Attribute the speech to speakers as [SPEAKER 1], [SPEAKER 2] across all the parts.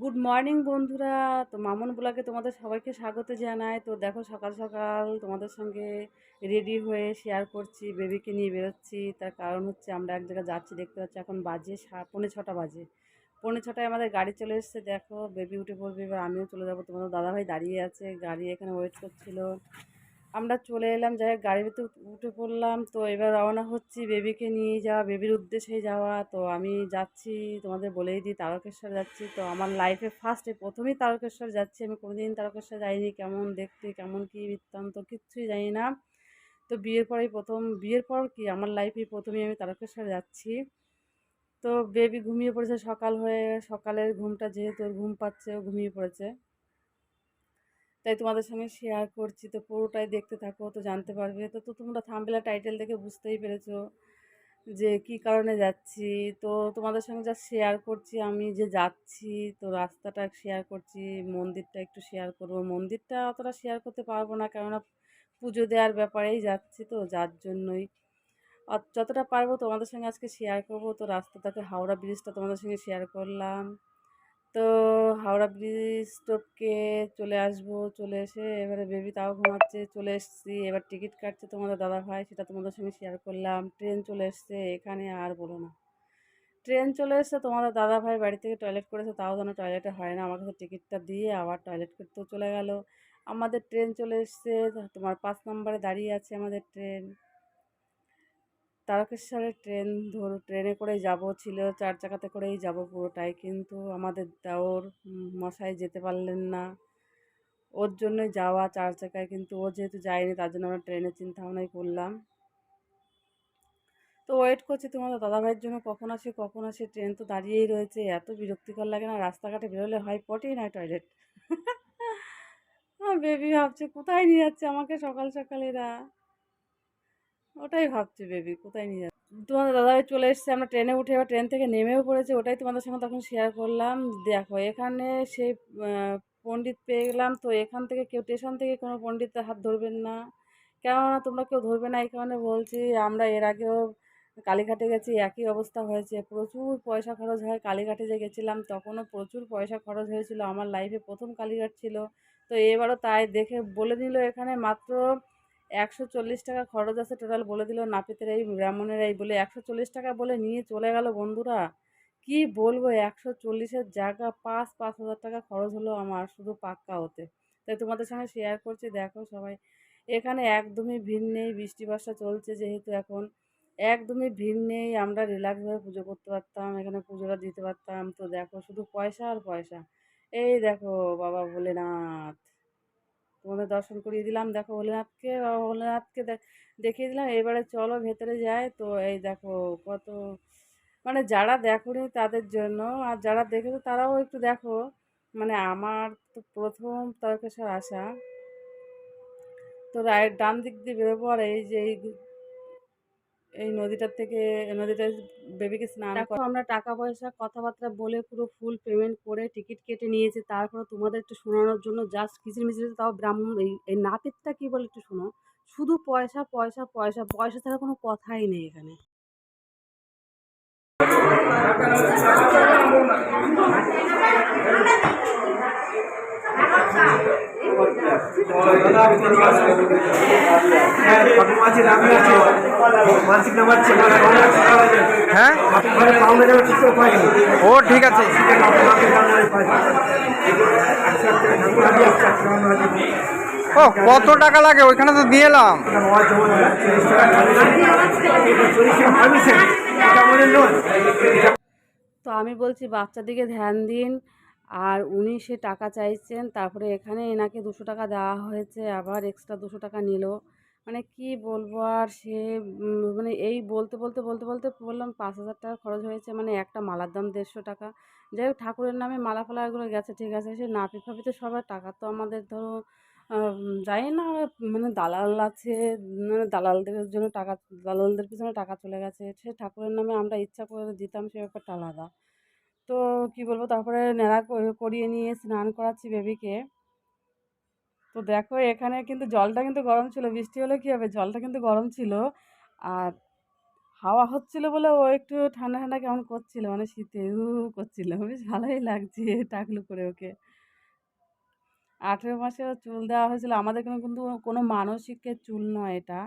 [SPEAKER 1] Good morning বন্ধুরা। তো মামুন ব্লগে তোমাদের সবাইকে স্বাগত জানাই। তো দেখো, সকাল সকাল তোমাদের সঙ্গে রেডি হয়ে শেয়ার করছি বেবিকে নিয়ে বেরোচ্ছি। তার কারণ হচ্ছে আমরা এক জায়গায় যাচ্ছি, দেখতে পাচ্ছি এখন বাজে পৌনে ছটা বাজে। পৌনে ছটায় আমাদের গাড়ি চলে এসেছে, দেখো বেবি উঠে পড়বে, এবার আমিও চলে যাব। তোমাদের দাদাভাই দাঁড়িয়ে আছে, গাড়ি এখানে ওয়েট করছিল। আমরা চলে এলাম, যাই ভিতরে উঠে পড়লাম। তো এবার রওনা হচ্ছি বেবিকে নিয়ে যাওয়া, বেবির উদ্দেশ্যে যাওয়া। তো আমি যাচ্ছি, তোমাদের বলেই দিই তারকেশ্বর যাচ্ছি। তো আমার লাইফে ফার্স্টে প্রথমেই তারকেশ্বর যাচ্ছি। আমি কোনোদিন তারকেশ্বর যাইনি, কেমন দেখতে, কেমন কী বৃত্তান্ত কিচ্ছুই জানি না। তো বিয়ের পরেই প্রথম, বিয়ের পর কি, আমার লাইফে প্রথমেই আমি তারকেশ্বর যাচ্ছি। তো বেবি ঘুমিয়ে পড়েছে সকাল হয়ে, সকালের ঘুমটা যেহেতু ঘুম পাচ্ছে, ও ঘুমিয়ে পড়েছে। তাই তোমাদের সঙ্গে শেয়ার করছি। তো পুরোটাই দেখতে থাকো তো জানতে পারবে। তো তো তোমরা থামবেলা টাইটেল দেখে বুঝতেই পেরেছ যে কি কারণে যাচ্ছি। তো তোমাদের সঙ্গে যা শেয়ার করছি, আমি যে যাচ্ছি, তো রাস্তাটা শেয়ার করছি, মন্দিরটা একটু শেয়ার করব। মন্দিরটা অতটা শেয়ার করতে পারব না, কেননা পুজো দেওয়ার ব্যাপারেই যাচ্ছি তো, যার জন্যই। যতটা পারব তোমাদের সঙ্গে আজকে শেয়ার করব। তো রাস্তাটাতে হাওড়া ব্রিজটা তোমাদের সঙ্গে শেয়ার করলাম। তো হাওড়া ব্রিজ টপকে চলে আসব, চলে এসে এবারে বেবি তাও ঘুমাচ্ছে, চলে এসেছি। এবার টিকিট কাটছে তোমাদের দাদা ভাই সেটা তোমাদের সঙ্গে শেয়ার করলাম। ট্রেন চলে এসছে, এখানে আর বলো না। ট্রেন চলে এসছে, তোমাদের দাদা ভাই বাড়ি থেকে টয়লেট করেছে, তাও যেন টয়লেটে হয় না। আমার কাছে টিকিটটা দিয়ে আবার টয়লেট করতেও চলে গেল। আমাদের ট্রেন চলে এসছে, তোমার পাঁচ নম্বরে দাঁড়িয়ে আছে আমাদের ট্রেন। তারকেশ্বরের ট্রেন ধরো, ট্রেনে করেই যাব, ছিল চার চাকাতে করেই যাব পুরোটাই। কিন্তু আমাদের দেওর মশাই যেতে পারলেন না। ওর জন্যই যাওয়া চার চাকায়, কিন্তু ও যেহেতু যায়নি, তার জন্য আমরা ট্রেনের চিন্তা ভাবনাই করলাম। তো ওয়েট করছি তোমাদের দাদাভাইয়ের জন্য, কখন আসে কখন আসে? ট্রেন তো দাঁড়িয়েই রয়েছে, এত বিরক্তিকর লাগে না, রাস্তাঘাটে বেরোলে হয় পটেই নয় টয়লেট বেবি ভাবছে, কোথায় নিয়ে যাচ্ছে আমাকে সকাল সকাল এরা? ওটাই ভাবছি বেবি কোথায় নিয়ে যাচ্ছে তোমাদের দাদাভাই চলে এসেছে, আমরা ট্রেনে উঠে এবার ট্রেন থেকে নেমেও পড়েছে, ওটাই তোমাদের সঙ্গে তখন শেয়ার করলাম। দেখো, এখানে সেই পণ্ডিত পেয়ে গেলাম, তো এখান থেকে কেউ স্টেশন থেকে কোনো পণ্ডিতের হাত ধরবেন না। কেননা তোমরা কেউ ধরবে না, এই কারণে বলছি, আমরা এর আগেও কালীঘাটে গেছি, একই অবস্থা হয়েছে। প্রচুর পয়সা খরচ হয়, কালীঘাটে যে গেছিলাম, তখনও প্রচুর পয়সা খরচ হয়েছিল। আমার লাইফে প্রথম কালীঘাট ছিল। তো এবারও তাই দেখে বলে দিল এখানে মাত্র একশো চল্লিশ টাকা খরচ আছে টোটাল বলে দিল নাপিতের এই ব্রাহ্মণের এই বলে একশো চল্লিশ টাকা বলে নিয়ে চলে গেল বন্ধুরা। কি বলব, একশো চল্লিশের জায়গা পাঁচ পাঁচ হাজার টাকা খরচ হলো আমার শুধু পাক্কা হতে। তাই তোমাদের সঙ্গে শেয়ার করছি, দেখো সবাই। এখানে একদমই ভিড় নেই, বৃষ্টি বর্ষা চলছে যেহেতু এখন। একদমই ভিড় নেই, আমরা রিল্যাক্সভাবে পুজো করতে পারতাম, এখানে পুজোটা দিতে পারতাম। তো দেখো শুধু পয়সা আর পয়সা। এই দেখো বাবা ভোলেনাথ। তোমাদের দর্শন করিয়ে দিলাম। দেখো ভোলেনাথকে ভোলেনাথকে দেখিয়ে দিলাম। এবারে চলো ভেতরে যায় তো এই দেখো কত মানে যারা দেখোনি তাদের জন্য, আর যারা দেখেছ তারাও একটু দেখো। মানে আমার তো প্রথম তারকেশ্বর আসা। তো রায়ের ডান দিক দিয়ে বেরোবো আর এই যে এই এই নদীটার থেকে নদীটা বেবিকে স্নান দেখো আমরা টাকা পয়সা কথাবার্তা বলে পুরো ফুল পেমেন্ট করে টিকিট কেটে নিয়েছি। তারপরে তোমাদের একটু শোনানোর জন্য জাস্ট কিচির মিচির তাও ব্রাহ্মণ এই এই নাপিতটা কী বলে একটু শোনো। শুধু পয়সা পয়সা পয়সা পয়সা ছাড়া কোনো কথাই নেই এখানে।
[SPEAKER 2] হ্যাঁ? ও, ঠিক আছে। ও, কত টাকা লাগে? ওইখানে তো দিয়ে এলাম।
[SPEAKER 1] তো আমি বলছি বাচ্চার দিকে ধ্যান দিন। আর উনি সে টাকা চাইছেন, তারপরে এখানে এনাকে দুশো টাকা দেওয়া হয়েছে, আবার এক্সট্রা দুশো টাকা নিল। মানে কি বলব আর সে মানে এই বলতে বলতে বলতে বলতে বললাম পাঁচ হাজার টাকা খরচ হয়েছে মানে একটা মালার দাম দেড়শো টাকা। যাই হোক, ঠাকুরের নামে মালা ফালা এগুলো গেছে, ঠিক আছে, সে নাপিত ফাপিতে সবার টাকা তো আমাদের ধরো জানি না মানে দালাল আছে মানে দালালদের জন্য টাকা, দালালদের পিছনে টাকা চলে গেছে, সে ঠাকুরের নামে আমরা ইচ্ছা করে দিতাম, সে ব্যাপারটা আলাদা। তো কি বলব? তারপরে নেড়া করিয়ে নিয়ে স্নান করাচ্ছি বেবিকে। তো দেখো এখানে কিন্তু জলটা কিন্তু গরম ছিল। বৃষ্টি হলে কী হবে? জলটা কিন্তু গরম ছিল। আর হাওয়া হচ্ছিল বলে ও একটু ঠান্ডা ঠান্ডা কেমন করছিল। মানে শীতে হু করছিল। বেশ ভালোই লাগছে টাকলু করে ওকে। আঠেরো মাসে চুল দেওয়া হয়েছিল। আমাদের এখানে কিন্তু কোনো মানসিকের চুল নয় এটা।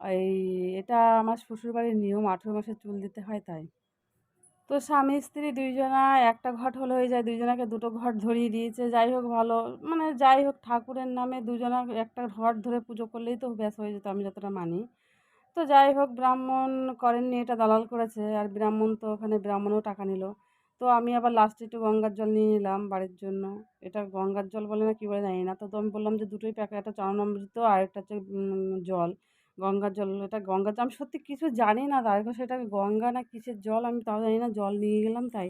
[SPEAKER 1] এই, এটা আমার শ্বশুরবাড়ির নিয়ম। আঠেরো মাসে চুল দিতে হয় তাই। তো স্বামী, স্ত্রী দুইজনা একটা ঘট হলে হয়ে যায়, দুইজনাকে দুটো ঘট ধরিয়ে দিয়েছে। যাই হোক, ভালো। মানে যাই হোক, ঠাকুরের নামে দুজনা একটা ঘট ধরে পুজো করলেই তো ব্যাস হয়ে যেত, আমি যতটা মানি। তো যাই হোক, ব্রাহ্মণ করেননি, এটা দালাল করেছে। আর ব্রাহ্মণ তো ওখানে ব্রাহ্মণও টাকা নিল। তো আমি আবার লাস্টে একটু গঙ্গার জল নিয়ে নিলাম বাড়ির জন্য। এটা গঙ্গার জল বলে না কী বলে জানি না। তো আমি বললাম যে দুটোই প্যাকেট, একটা চরণামৃত আর একটা হচ্ছে জল। গঙ্গার জল এটা গঙ্গার জল আমি সত্যি কিছু জানি না তার সেটা গঙ্গা না কিসের জল আমি তাও জানি না জল নিয়ে গেলাম তাই।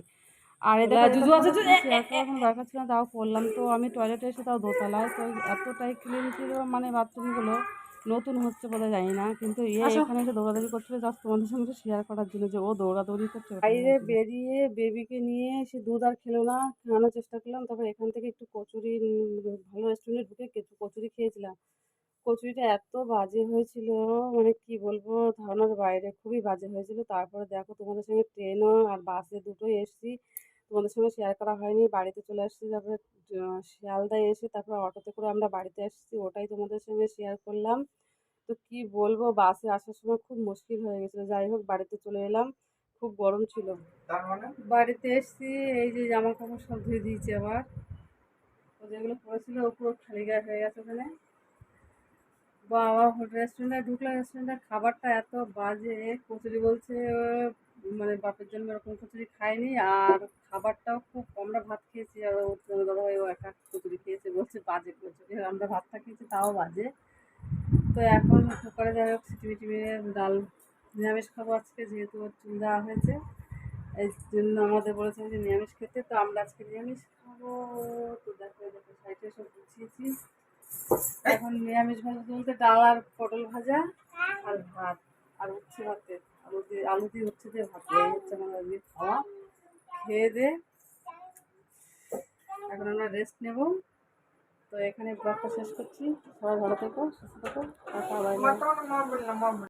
[SPEAKER 1] আর এদের
[SPEAKER 2] জুজু আছে, জুজু, এ, এ,
[SPEAKER 1] এখন দরকার ছিল তাও করলাম। তো আমি টয়লেটে এসে তাও দোতলায় তো এতটাই ক্লিন ছিল মানে বাথরুমগুলো নতুন হচ্ছে বলে জানি না কিন্তু এ। এখানে এসে দৌড়াদৌড়ি করছিল জাস্ট তোমাদের সঙ্গে শেয়ার করার জন্য যে ও দৌড়াদৌড়ি করছে বাইরে বেরিয়ে বেবিকে নিয়ে সে দুধ আর খেলো না খাওয়ানোর চেষ্টা করলাম তারপর এখান থেকে একটু কচুরি ভালো রেস্টুরেন্টে ঢুকে কিছু কচুরি খেয়েছিলাম। কচুরিটা এত বাজে হয়েছিল। মানে কি বলব? ধারণার বাইরে খুবই বাজে হয়েছিল। তারপরে দেখো তোমাদের সঙ্গে ট্রেনও আর বাসে দুটোই এসেছি। তোমাদের সঙ্গে শেয়ার করা হয়নি। বাড়িতে চলে আসছি তারপরে শিয়ালদায় এসে তারপরে অটোতে করে আমরা বাড়িতে এসেছি। ওটাই তোমাদের সঙ্গে শেয়ার করলাম। তো কি বলব? বাসে আসার সময় খুব মুশকিল হয়ে গেছিল। যাই হোক বাড়িতে চলে এলাম। খুব গরম ছিল।
[SPEAKER 2] মানে?
[SPEAKER 1] বাড়িতে এসেছি। এই যে জামা কাপড় সব ধুয়ে দিয়েছি আবার। যেগুলো পরেছিল ও পুরো খালি গায়ে হয়ে গেছে ওখানে। বাবা রেস্টুরেন্টে ঢুকলাম রেস্টুরেন্টের খাবারটা এত বাজে, কচুরি বলছে মানে বাপের জন্য এরকম কচুরি খায়নি আর খাবারটাও খুব আমরা ভাত খেয়েছি, আর দাদাভাই ও একা কচুরি খেয়েছে, বলছে বাজে কচুরি, আমরা ভাতটা খেয়েছি, তাও বাজে। তো এখন কুকারে যাই হোক, সিটি মিটি ডাল, নিরামিষ খাব আজকে, যেহেতু ওর চুল দেওয়া হয়েছে এই জন্য আমাদের বলেছে যে নিরামিষ খেতে, তো আমরা আজকে নিরামিষ খাব। তো দেখো দেখো সাইডে সব গুছিয়েছি। এখন নিরামিষ ভাজা বলতে ডাল আর পটল ভাজা আর ভাত, আর উচ্ছে ভাতে। আলু দিয়ে আলু দিয়ে হচ্ছে যে ভাত। হচ্ছে আমরা দিয়ে খাওয়া। খেয়ে দে। এখন আমরা রেস্ট নেব। তো এখানে ব্লগটা শেষ করছি। সবাই ভালো থেকো, সুস্থ থেকো। টাটা